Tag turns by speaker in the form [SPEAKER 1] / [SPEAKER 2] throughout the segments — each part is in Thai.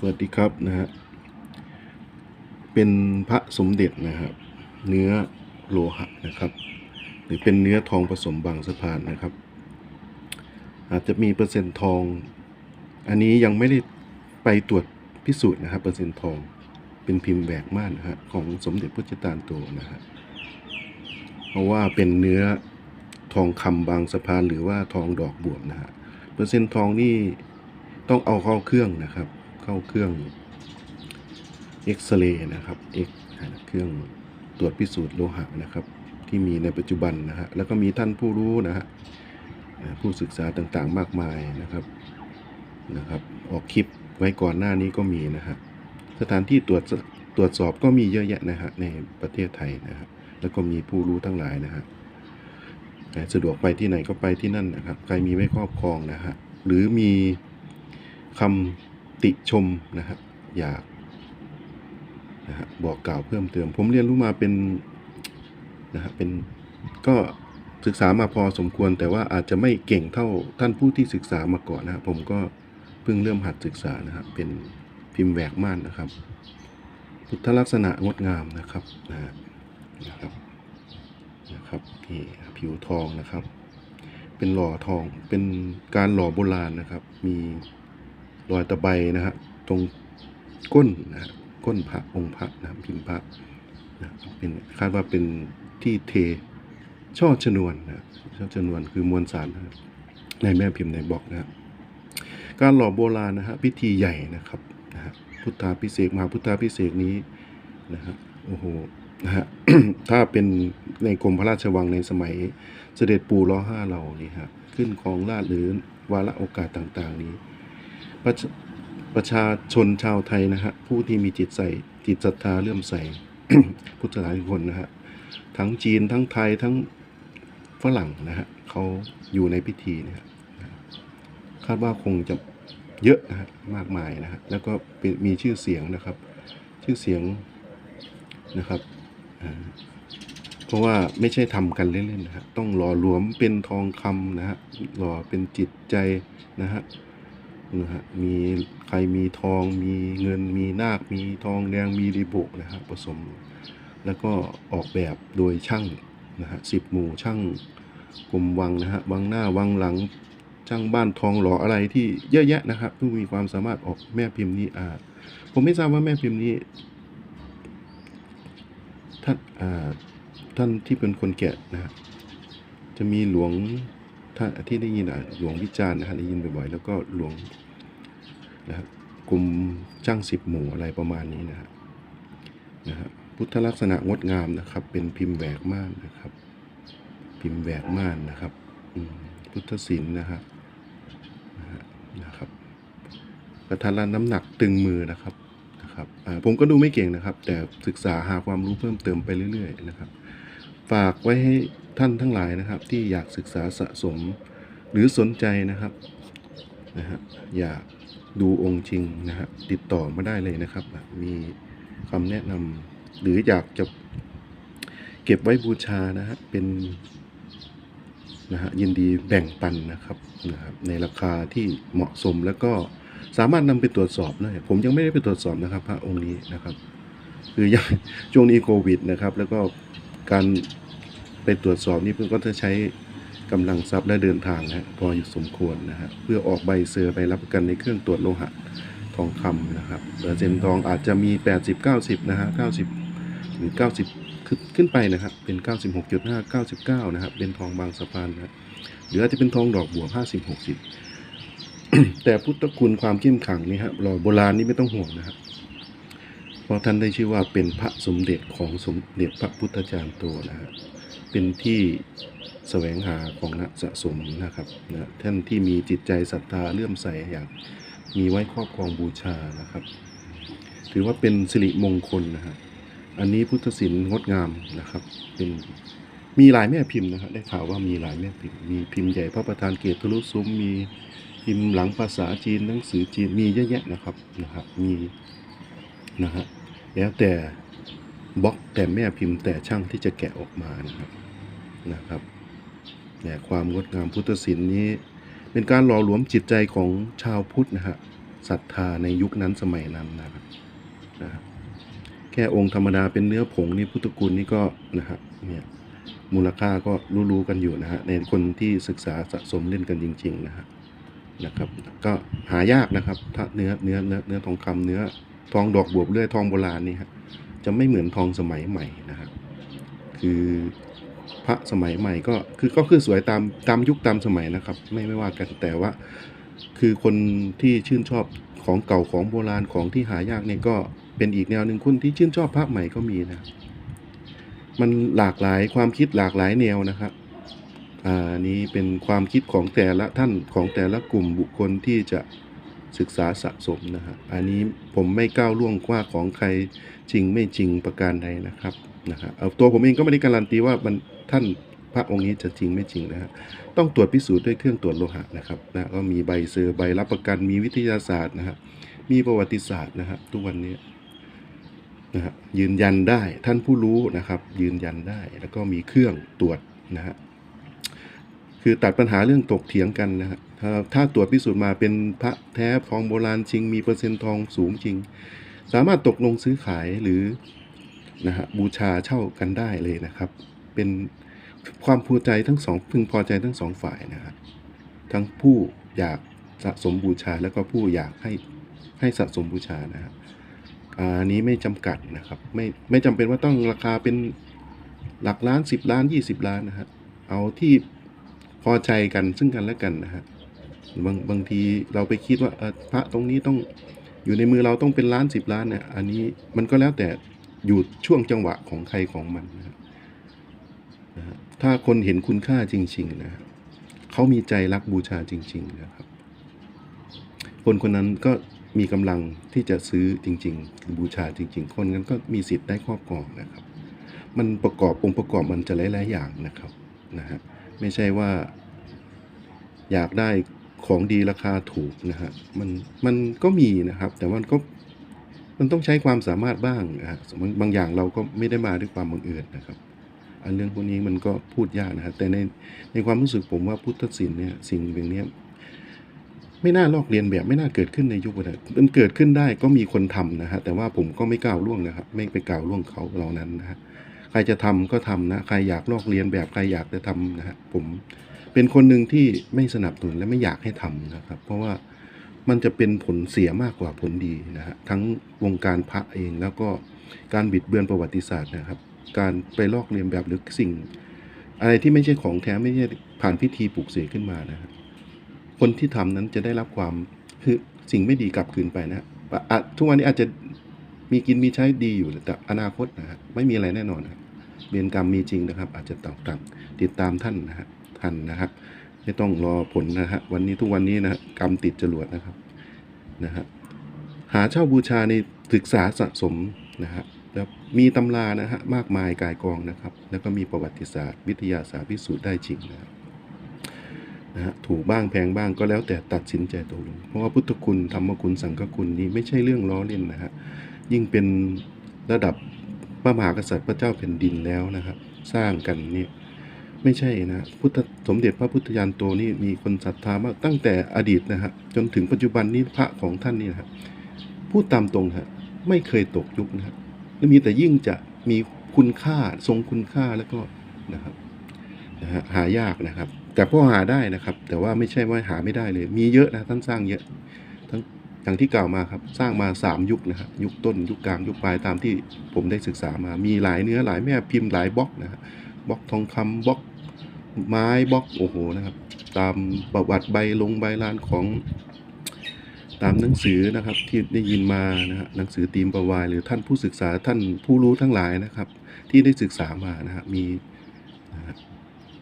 [SPEAKER 1] สวัสดีครับนะฮะ เป็นพระสมเด็จนะครับ เนื้อโลหะนะครับ หรือเป็นเนื้อทองผสมบางสะพานนะครับ อาจจะมีเปอร์เซ็นต์ทอง อันนี้ยังไม่ได้ไปตรวจพิสูจน์นะครับเปอร์เซ็นต์ทองเป็นพิมพ์แหวกม่านนะฮะของสมเด็จพระเจ้าตากโตนะฮะเพราะว่าเป็นเนื้อทองคำบางสะพานหรือว่าทองดอกบวบนะฮะเปอร์เซ็นต์ทองนี่ต้องเอาเข้าเครื่องนะครับ เข้าเครื่องเอ็กซเรย์นะครับเอ็กเครื่องตรวจพิสูจน์โลหะนะครับ ที่มีในปัจจุบันนะฮะแล้วก็มีท่านผู้รู้นะฮะผู้ศึกษาต่างๆมากมายนะครับนะครับ ออกคลิปไว้ก่อนหน้านี้ก็มีนะฮะสถานที่ตรวจสตรวจสอบก็มีเยอะแยะนะฮะในประเทศไทยนะฮะแล้วก็มีผู้รู้ทั้งหลายนะฮะสะดวกไปที่ไหนก็ไปที่นั่นนะครับ ใครมีไม่ครอบครองนะฮะหรือมีคำ ติชมนะฮะอยากนะฮะบอกกล่าวเพิ่มเติม ผมเรียนรู้มาเป็นนะฮะเป็นก็ศึกษามาพอสมควร แต่ว่าอาจจะไม่เก่งเท่าท่านผู้ที่ศึกษามาก่อนนะฮะผมก็เพิ่งเริ่มหัดศึกษานะฮะเป็นพิมพ์แหวกม่านนะครับ พุทธลักษณะงดงามนะครับนะฮะนะครับนะครับนี่ผิวทองนะครับ เป็นหล่อทองเป็นการหล่อโบราณนะครับ มี รอยตะไบนะฮะตรงก้นนะฮะก้นพระองค์พระนะพิมพ์พระนะเป็นคาดว่าเป็นที่เทช่อชนวนนะช่อชนวนคือมวลสารนะในแม่พิมพ์ในบล็อกนะครับการหล่อโบราณนะฮะพิธีใหญ่นะครับนะฮะพุทธาพิเศษมหาพุทธาพิเศษนี้นะฮะโอ้โหนะฮะถ้าเป็นในกรมพระราชวังในสมัยเสด็จปู่รอห้าเรานี่ฮะขึ้นของราชหรือวาระโอกาสต่างๆนี้ ประชาประชาชนชาวไทยนะฮะผู้ที่มีจิตใส่จิตศรัทธาเลื่อมใส พุทธศาสนิกชนนะฮะทั้งจีนทั้งไทยทั้งฝรั่งนะฮะเขาอยู่ในพิธีเนะฮะคาดว่าคงจะเยอะนะฮะมากมายนะฮะแล้วก็มีชื่อเสียงนะครับ ชื่อเสียงนะครับเพราะว่าไม่ใช่ทำกันเล่นๆนะฮะต้องหล่อหลวมเป็นทองคำนะฮะหล่อเป็นจิตใจนะฮะ นะฮะมีใครมีทองมีเงินมีนาค มีทองแดงมีรีโบนะฮะผสม แล้วก็ออกแบบโดยช่างนะฮะสิบหมู่ช่างกรมวังนะฮะวังหน้าวังหลังช่างบ้านทองหล่ออะไรที่เยอะแยะนะครับผู้มีความสามารถออกแม่พิมพ์นี้อ่าผมไม่ทราบว่าแม่พิมพ์นี้ท่านอ่าท่านที่เป็นคนแกะนะฮะจะมีหลวง ท่านที่ได้ยินอะหลวงวิจารณ์นะฮะได้ยินบ่อยๆแล้วก็หลวงนะฮะกลุ่มจ้างสิบหมู่อะไรประมาณนี้นะฮะนะฮะพุทธลักษณะงดงามนะครับ เป็นพิมพ์แหวกม่านนะครับ พิมพ์แหวกม่านนะครับอืพุทธศิลป์นะฮะนะฮะนะครับประธานน้ำหนักตึงมือนะครับนะครับอผมก็ดูไม่เก่งนะครับ แต่ศึกษาหาความรู้เพิ่มเติมไปเรื่อย ๆ นะครับ ฝากไว้ให้ ท่านทั้งหลายนะครับ ที่อยากศึกษาสะสมหรือสนใจนะครับนะฮะอยากดูองค์จริงนะฮะติดต่อมาได้เลยนะครับ มีคำแนะนำหรืออยากจะเก็บไว้บูชานะฮะเป็นนะฮะยินดีแบ่งปันนะครับนะครับ ในราคาที่เหมาะสมแล้วก็สามารถนำไปตรวจสอบได้ผมยังไม่ได้ไปตรวจสอบนะครับ พระองค์นี้นะครับ คือยังช่วงนี้โควิดนะครับ แล้วก็การ ไปตรวจสอบนี่เพื่อนก็จะใช้กำลังทรัพย์และเดินทางนะฮะพออยู่สมควรนะฮะเพื่อออกใบเซอร์ใบรับประกันในเครื่องตรวจโลหะทองคำนะครับเปอร์เซ็นต์ทองอาจจะมี 80 90 นะฮะ 90 หรือ 90 ขึ้นขึ้นไปนะครับ เป็น 96.5 99 นะครับ เป็นทองบางสะพานนะฮะหรืออาจจะเป็นทองดอกบัว 50 60 แต่พุทธคุณความเข้มขังนี่ฮะรอโบราณนี่ไม่ต้องห่วงนะครับ เพราะท่านได้ชื่อว่าเป็นพระสมเด็จของสมเด็จพระพุทธจารย์โตนะฮะ เป็นที่แสวงหาของนักสะสมนะครับนะท่านที่มีจิตใจศรัทธาเลื่อมใสอยากมีไว้ครอบครองบูชานะครับ ถือว่าเป็นสิริมงคลนะฮะอันนี้พุทธศิลป์งดงามนะครับ เป็นมีหลายแม่พิมพ์นะฮะได้ข่าวว่ามีหลายแม่พิมพ์ มีพิมพ์ใหญ่พระประธานเกตทะลุซุ้ม มีพิมพ์หลังภาษาจีนหนังสือจีนมีเยอะแยะนะครับนะครับ มีนะฮะแล้วแต่ บล็อกแต่แม่พิมพ์แต่ช่างที่จะแกะออกมานะครับนะครับแต่ความงดงามพุทธศิลป์นี้ เป็นการหล่อหลวมจิตใจของชาวพุทธนะฮะศรัทธาในยุคนั้นสมัยนั้นนะครับนะฮะแค่องค์ธรรมดาเป็นเนื้อผงนี่พุทธคุณนี่ก็นะฮะเนี่ยมูลค่าก็รู้ๆกันอยู่นะฮะในคนที่ศึกษาสะสมเล่นกันจริง ๆ นะฮะนะครับก็หายากนะครับถ้าเนื้อเนื้อเนื้อเนื้อทองคำเนื้อทองดอกบวบเลื่อยทองโบราณนี่ฮะ จะไม่เหมือนทองสมัยใหม่นะฮะคือพระสมัยใหม่ก็คือก็คือสวยตามตามยุคตามสมัยนะครับ ไม่ไม่ว่ากันแต่ว่า คือคนที่ชื่นชอบของเก่าของโบราณของที่หายากเนี่ยก็เป็นอีกแนวหนึ่งคนที่ชื่นชอบพระใหม่ก็มีนะมันหลากหลายความคิดหลากหลายแนวนะครับอ่านี้เป็นความคิดของแต่ละท่านของแต่ละกลุ่มบุคคลที่จะศึกษาสะสมนะฮะอันนี้ผมไม่ก้าวล่วงว่าของใคร จริงไม่จริงประการใดนะครับนะฮะเอาตัวผมเองก็ไม่ได้การันตีว่ามันท่านพระองค์นี้จะจริงไม่จริงนะฮะต้องตรวจพิสูจน์ด้วยเครื่องตรวจโลหะนะครับนะก็มีใบเซอร์ใบรับประกันมีวิทยาศาสตร์นะฮะมีประวัติศาสตร์นะฮะทุกวันนี้นะฮะยืนยันได้ท่านผู้รู้นะครับ ยืนยันได้แล้วก็มีเครื่องตรวจนะฮะคือตัดปัญหาเรื่องตกเถียงกันนะฮะถ้าตรวจพิสูจน์มาเป็นพระแท้ทองโบราณจริง มีเปอร์เซ็นต์ทองสูงจริง สามารถตกลงซื้อขายหรือนะฮะบูชาเช่ากันได้เลยนะครับ เป็นความพอใจทั้งสองพึงพอใจทั้งสองฝ่ายนะฮะทั้งผู้อยากสะสมบูชาแล้วก็ผู้อยากให้ให้สะสมบูชานะฮะอันนี้ไม่จำกัดนะครับ ไม่ไม่จำเป็นว่าต้องราคาเป็นหลักล้านสิบล้านยี่สิบล้านนะฮะเอาที่พอใจกันซึ่งกันและกันนะฮะบางบางทีเราไปคิดว่าเออพระตรงนี้ต้อง อยู่ในมือเราต้องเป็นล้านสิบล้านเนี่ยอันนี้มันก็แล้วแต่อยู่ช่วงจังหวะของใครของมันนะฮะถ้าคนเห็นคุณค่าจริง ๆนะฮะเขามีใจรักบูชาจริง ๆ นะครับ คนคนนั้นก็มีกำลังที่จะซื้อจริง ๆ บูชาจริง ๆ คนนั้นก็มีสิทธิ์ได้ครอบครองนะครับ มันประกอบองค์ประกอบมันจะหลายๆอย่างนะครับนะฮะไม่ใช่ว่าอยากได้ ของดีราคาถูกนะฮะมันมันก็มีนะครับ แต่มันก็มันต้องใช้ความสามารถบ้างนะฮะบางบางอย่างเราก็ไม่ได้มาด้วยความบังเอิญนะครับ อันเรื่องพวกนี้มันก็พูดยากนะครับแต่ในในความรู้สึกผมว่าพุทธศิลป์เนี่ยสิ่งอย่างเนี้ยไม่น่าลอกเรียนแบบไม่น่าเกิดขึ้นในยุคปัจจุบันมันเกิดขึ้นได้ก็มีคนทำนะฮะแต่ว่าผมก็ไม่กล่าวล่วงนะครับ ไม่ไปกล่าวล่วงเขาเหล่านั้นนะฮะใครจะทำก็ทำนะ ใครอยากลอกเรียนแบบใครอยากจะทำนะฮะผม เป็นคนหนึ่งที่ไม่สนับสนุนและไม่อยากให้ทำนะครับ เพราะว่ามันจะเป็นผลเสียมากกว่าผลดีนะฮะทั้งวงการพระเองแล้วก็การบิดเบือนประวัติศาสตร์นะครับ การไปลอกเรียนแบบหรือสิ่ง อะไรที่ไม่ใช่ของแท้ไม่ใช่ผ่านพิธีปลูกเสกขึ้นมานะฮะคนที่ทำนั้นจะได้รับความคือสิ่งไม่ดีกลับคืนไปนะฮะอะทุกวันนี้อาจจะมีกินมีใช้ดีอยู่แต่อนาคตนะฮะไม่มีอะไรแน่นอนนะครับเวรกรรมมีจริงนะครับ อาจจะตอกต่ำติดตามท่านนะฮะ ท่านนะครับ ไม่ต้องรอผลนะฮะวันนี้ทุกวันนี้นะฮะกรรมติดจรวดนะครับนะฮะหาเช่าบูชาในศึกษาสะสมนะฮะแล้วมีตำรานะฮะมากมายกายกองนะครับ แล้วก็มีประวัติศาสตร์ วิทยาศาสตร์พิสูจน์ได้จริงนะครับนะฮะถูกบ้างแพงบ้างก็แล้วแต่ตัดสินใจตกลงเพราะว่าพุทธคุณธรรมคุณสังฆคุณนี้ไม่ใช่เรื่องล้อเล่นนะฮะยิ่งเป็นระดับพระมหากษัตริย์พระเจ้าแผ่นดินแล้วนะครับ สร้างกันเนี่ย ไม่ใช่นะพุทธสมเด็จพระพุทธญาณโตนี่มีคนศรัทธามากตั้งแต่อดีตนะฮะจนถึงปัจจุบันนี้พระของท่านนี่นะฮะพูดตามตรงฮะไม่เคยตกยุคนะฮะและมีแต่ยิ่งจะมีคุณค่าทรงคุณค่าแล้วก็นะครับนะฮะหายากนะครับ แต่ก็หาได้นะครับ แต่ว่าไม่ใช่ว่าหาไม่ได้เลย มีเยอะนะท่านสร้างเยอะทั้งอย่างที่กล่าวมาครับสร้างมาสามยุคนะฮะยุคต้นยุคกลางยุคปลายตามที่ผมได้ศึกษามา มีหลายเนื้อหลายแม่พิมพ์หลายบล็อกนะฮะบล็อกทองคำบล็อก ไม้บล็อกโอ้โหนะครับ ตามประวัติใบลงใบลานของ ตามหนังสือนะครับที่ได้ยินมานะฮะหนังสือตีมประวาย หรือท่านผู้ศึกษาท่านผู้รู้ทั้งหลายนะครับ ที่ได้ศึกษามานะฮะมี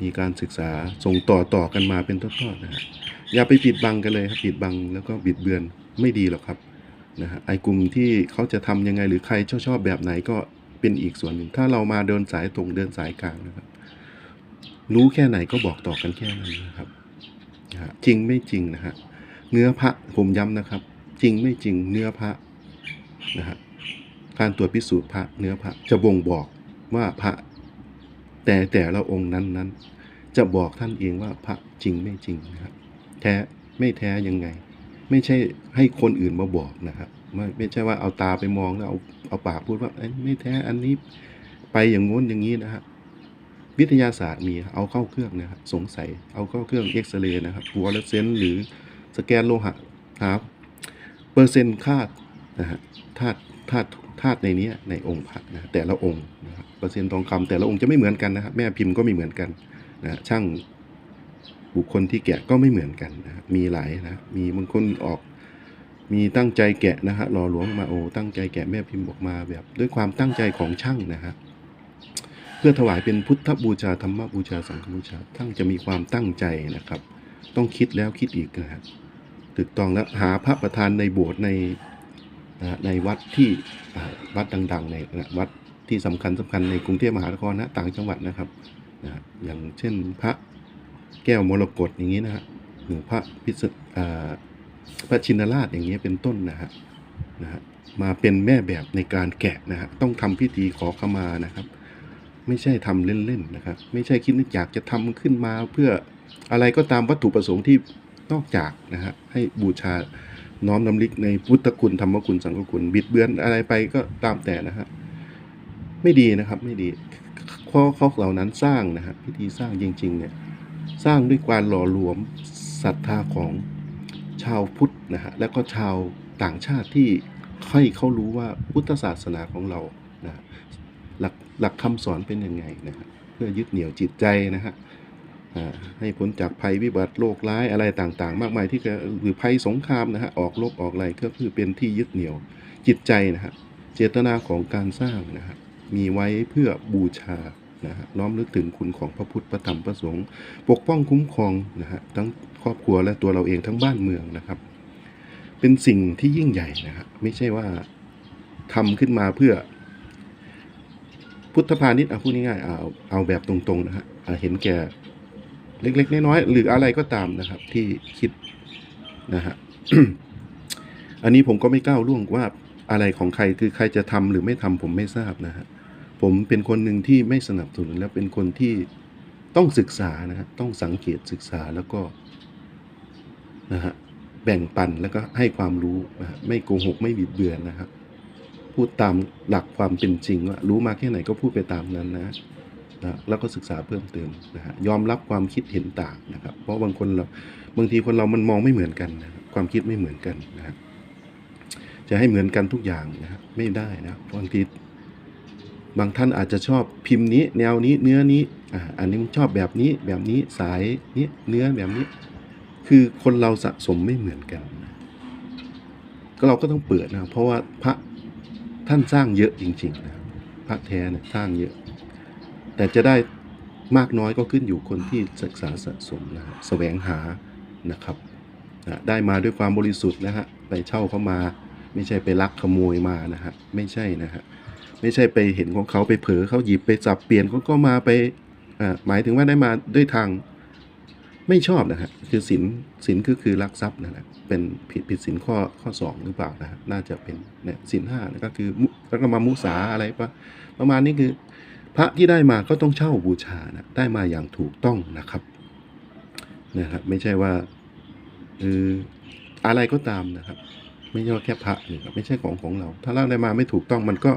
[SPEAKER 1] มีการศึกษาส่งต่อต่อกันมาเป็นทอดๆนะฮะอย่าไปปิดบังกันเลยครับปิดบังแล้วก็บิดเบือนไม่ดีหรอกครับนะฮะไอ้กลุ่มที่เขาจะทำยังไงหรือใครชอบชอบแบบไหนก็เป็นอีกส่วนหนึ่ง ถ้าเรามาเดินสายตรงเดินสายกลางนะครับ รู้แค่ไหนก็บอกต่อกันแค่นั้นนะครับนะจริงไม่จริงนะฮะเนื้อพระผมย้ำนะครับ จริงไม่จริงเนื้อพระนะฮะการตรวจพิสูจน์พระเนื้อพระจะบ่งบอกว่าพระแต่แต่ละองค์นั้นนั้นจะบอกท่านเองว่าพระจริงไม่จริงนะครับแท้ไม่แท้ยังไง ไม่ใช่ให้คนอื่นมาบอกนะครับไม่ไม่ใช่ว่าเอาตาไปมองแล้วเอาเอาปากพูดว่าเอ้ไม่แท้อันนี้ไปอย่างงู้นอย่างนี้นะครับ วิทยาศาสตร์มีเอาเข้าเครื่องนะครับสงสัยเอาเข้าเครื่องเอ็กซเรย์นะครับฟลูออเรสเซนต์หรือสแกนโลหะครับเปอร์เซ็นต์ค่านะฮะธาตุธาตุธาตุในนี้ในองค์พระนะแต่ละองค์นะครับเปอร์เซ็นต์ทองคำแต่ละองค์จะไม่เหมือนกันนะครับแม่พิมพ์ก็ไม่เหมือนกันนะช่างบุคคลที่แกะก็ไม่เหมือนกันนะมีหลายนะมีบางคนออกมีตั้งใจแกะนะฮะหล่อหลวงมาโอตั้งใจแกะแม่พิมพ์ออกมาแบบ ด้วยความตั้งใจของช่างนะฮะเพื่อถวายเป็นพุทธบูชาธรรมบูชาสังฆบูชาท่านจะมีความตั้งใจนะครับ ต้องคิดแล้วคิดอีกนะครับถูกต้องแล้วหาพระประธานในโบสถ์ในในวัดที่วัดดังๆในวัดที่สำคัญสำคัญในกรุงเทพมหานครนะต่างจังหวัดนะครับนะอย่างเช่นพระแก้วมรกตอย่างนี้นะฮะหรือพระพิษอ่าพระชินราชอย่างเงี้ยเป็นต้นนะฮะนะฮะมาเป็นแม่แบบในการแกะนะฮะต้องทำพิธีขอขมานะครับ ไม่ใช่ทำเล่นๆนะครับ ไม่ใช่คิดนึกอยากจะทำขึ้นมาเพื่ออะไรก็ตามวัตถุประสงค์ที่นอกจากนะฮะให้บูชาน้อมนำลึกในพุทธคุณธรรมคุณสังฆคุณ บิดเบือนอะไรไปก็ตามแต่นะฮะไม่ดีนะครับไม่ดีข้อเขาเหล่านั้นสร้างนะฮะพิธีสร้างจริงๆเนี่ยสร้างด้วยการหล่อหลวมศรัทธาของชาวพุทธนะฮะแล้วก็ชาวต่างชาติที่ให้เขารู้ว่าพุทธศาสนาของเรา หลักคำสอนเป็นยังไงนะฮะเพื่อยึดเหนี่ยวจิตใจนะฮะให้พ้นจากภัยวิบัติโรคร้ายอะไรต่างๆ มากมายที่จะหรือภัยสงครามนะฮะออกรบออกอะไรก็คือเป็นที่ยึดเหนี่ยวจิตใจนะฮะเจตนาของการสร้างนะฮะมีไว้เพื่อบูชานะฮะน้อมนึกถึงคุณของพระพุทธพระธรรมพระสงฆ์ปกป้องคุ้มครองนะฮะทั้งครอบครัวและตัวเราเองทั้งบ้านเมืองนะครับ เป็นสิ่งที่ยิ่งใหญ่นะฮะไม่ใช่ว่าทำขึ้นมาเพื่อ พุทธพาณิชย์เอาพูดง่ายๆเอาเอาแบบตรงๆนะฮะเห็นแก่เล็ก ๆ น้อยๆหรืออะไรก็ตามนะครับ ที่คิดนะฮะอันนี้ผมก็ไม่ก้าวล่วงว่าอะไรของใครคือใครจะทำหรือไม่ทำผมไม่ทราบนะฮะผมเป็นคนหนึ่งที่ไม่สนับสนุนและเป็นคนที่ต้องศึกษานะฮะต้องสังเกตศึกษาแล้วก็นะฮะแบ่งปันแล้วก็ให้ความรู้นะฮะไม่โกหกไม่บิดเบือนนะครับ พูดตามหลักความเป็นจริงว่ารู้มาแค่ไหนก็พูดไปตามนั้นนะนะแล้วก็ศึกษาเพิ่มเติมนะฮะยอมรับความคิดเห็นต่างนะครับ เพราะบางคนเราบางทีคนเรามันมองไม่เหมือนกันนะความคิดไม่เหมือนกันนะจะให้เหมือนกันทุกอย่างนะไม่ได้นะบางทีบางท่านอาจจะชอบพิมพ์นี้ แนวนี้เนื้อนี้อ่าอันนี้ชอบแบบนี้แบบนี้สายนี้เนื้อแบบนี้ คือคนเราสะสมไม่เหมือนกันนะก็เราก็ต้องเปิดนะเพราะว่าพระ ท่านสร้างเยอะจริงๆนะครับพระแท้เนี่ยสร้างเยอะ แต่จะได้มากน้อยก็ขึ้นอยู่คนที่ศึกษาสะสมนะฮะแสวงหานะครับนะได้มาด้วยความบริสุทธิ์นะฮะไปเช่าเขามา ไม่ใช่ไปลักขโมยมานะฮะไม่ใช่นะฮะไม่ใช่ไปเห็นของเขาไปเผลอเขาหยิบไปสับเปลี่ยนเขาก็มาไปอ่าหมายถึงว่าได้มาด้วยทาง ไม่ชอบนะฮะคือสินสินคือคือลักทรัพย์นะฮะเป็นผิดผิดสินข้อข้อสองหรือเปล่านะฮะน่าจะเป็นเนี่ยสินห้านะก็คือแล้วก็มามุสาอะไรปะประมาณนี้คือ พระที่ได้มาก็ต้องเช่าบูชานะได้มาอย่างถูกต้องนะครับนะครับ ไม่ใช่ว่าเอออะไรก็ตามนะครับ ไม่ใช่ว่าแค่พระนี่ครับไม่ใช่ของของเรา ถ้าเราได้มาไม่ถูกต้องมันก็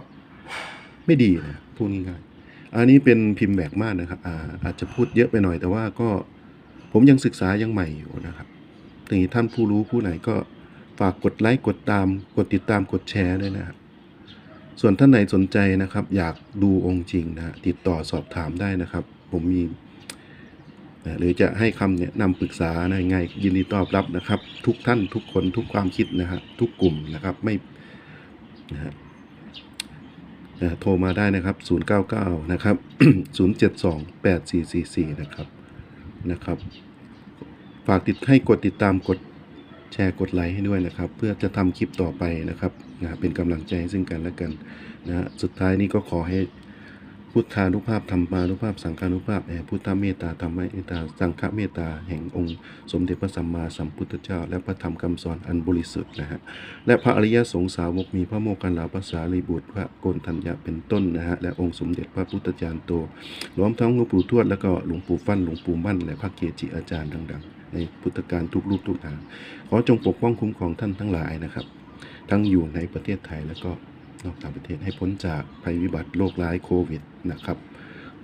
[SPEAKER 1] ไม่ดีนะพูดง่ายๆอันนี้เป็นพิมพ์แบกมากนะครับอาอาจจะพูดเยอะไปหน่อยแต่ว่าก็ ผมยังศึกษายังใหม่อยู่นะครับทีนี้ท่านผู้รู้ผู้ไหนก็ฝากกดไลค์กดตาม กดติดตามกดแชร์ด้วยนะครับส่วนท่านไหนสนใจนะครับ อยากดูองค์จริงนะติดต่อสอบถามได้นะครับ ผมมีหรือจะให้คำเนี่ยนำปรึกษานะไงยินดีตอบรับนะครับ ทุกท่านทุกคนทุกความคิดนะฮะทุกกลุ่มนะครับไม่นะฮะนะโทรมาได้นะครับ 099 นะครับ 072 8444 นะครับ นะครับ ฝากติดให้กดติดตามกดแชร์กดไลค์ให้ด้วยนะครับ เพื่อจะทำคลิปต่อไปนะครับนะเป็นกำลังใจให้ซึ่งกันและกันนะฮะสุดท้ายนี้ก็ขอให้ พุทธานุภาพธรรมานุภาพสังฆานุภาพแห่งพุทธเมตตาธรรมเมตตาสังฆเมตตาแห่งองค์ สมเด็จพระสัมมาสัมพุทธเจ้า และพระธรรมคำสอนอันบริสุทธิ์นะฮะและพระอริยสงสาวกมีพระโมคคัลลาภาษาลีบุตรพระโกนทัญญาเป็นต้นนะฮะและองค์สมเด็จพระพุทธจารย์โตรวมทั้งหลวงปู่ทวดแล้วก็หลวงปู่ฟั่นหลวงปู่มั่นและพระเกจิอาจารย์ดัง ๆ ในพุทธการทุกรูปทุกนามขอจงปกป้องคุ้มครองท่านทั้งหลายนะครับ ทั้งอยู่ในประเทศไทยแล้วก็ นอกต่างประเทศให้พ้นจากภัยวิบัติโรคร้ายโควิดนะครับ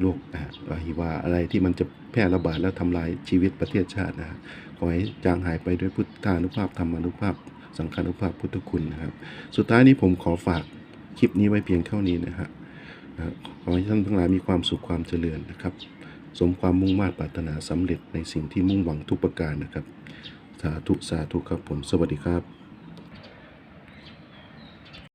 [SPEAKER 1] โรคอ่าฮิวาอะไรที่มันจะแพร่ระบาดแล้วทำลายชีวิตประเทศชาตินะฮะขอให้จางหายไปด้วยพุทธานุภาพธรรมานุภาพ สังฆานุภาพพุทธคุณนะครับ สุดท้ายนี้ผมขอฝากคลิปนี้ไว้เพียงเท่านี้นะฮะนะขอให้ท่านทั้งหลายมีความสุขความเจริญนะครับ สมความมุ่งมา่ปรารถนาสำเร็จในสิ่งที่มุ่งหวังทุกประการนะครับ สาธุสาธุครับผม สวัสดีครับ